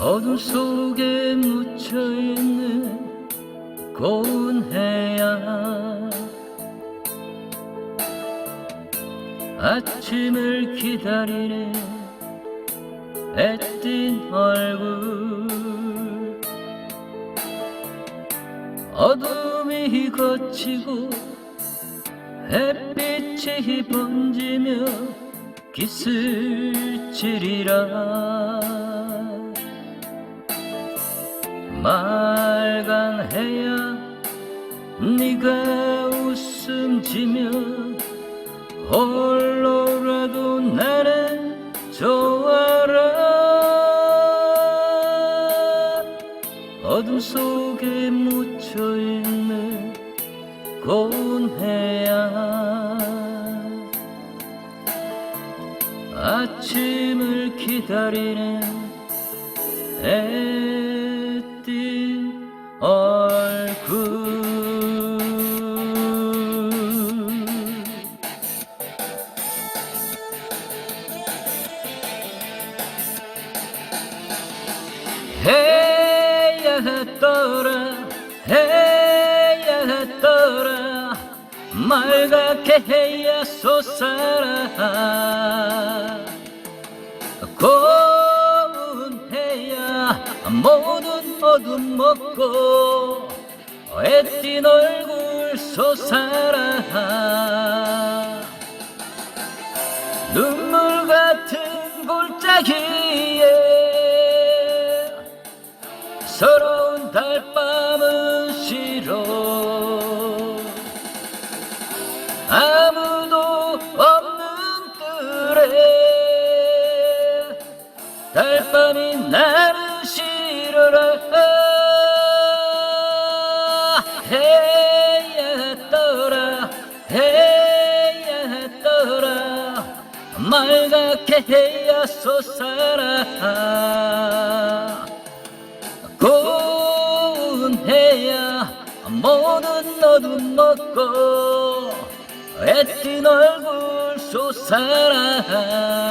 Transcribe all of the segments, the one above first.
어둠 속에 묻혀있는 고운 해야 아침을 기다리는 애띤 얼굴. 어둠이 걷히고 햇빛이 번지며 기슬치리라 맑은 해야 네가 웃음 지며 홀로라도 나는 좋아라. 어둠 속에 묻혀있는 고운 해야. 아침을 기다리는 애 해야 떠라 맑게 해야 솟아라. 고운 해야 모든 어둠 먹고 애띤 얼굴 솟아라. 눈물 같은 골짜기에 서러운 달밤은 싫어. 아무도 없는 뜰에 달밤이 나를 싫어라. 해야 떠라 해야 떠라. 맑게 해야 솟아라 모든 어둠 먹고 애띤 얼굴 솟아라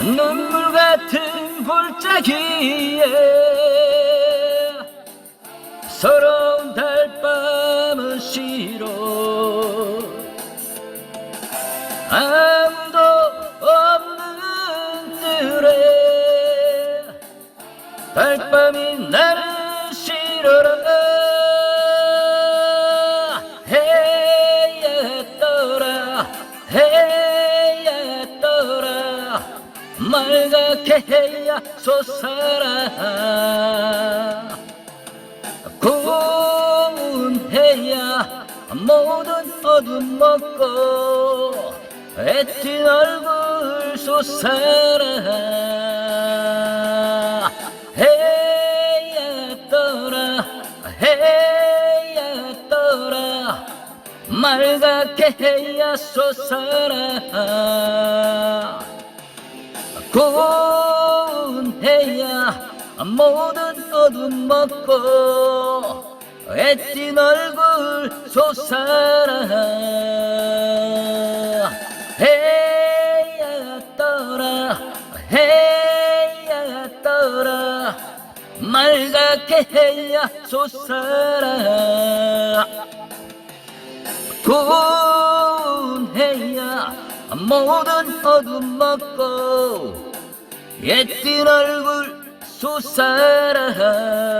눈물 같은 골짜기에 서러운 달밤은 싫어. 아무도 없는 뜰에 달밤이 나를 싫어라 맑게 해야 솟아라 고운 해야 모든 어둠 먹고 애띤 얼굴 솟아라. 해야 떠라 해야 떠라. 맑게 해야 솟아라 고운 해야 모든 어둠 먹고 애띤 얼굴 솟아라. 해야 떠라 해야 떠라. 맑게 해야 솟아라. 고운 해야 모든 어둠 먹고 يدي الغل سسارها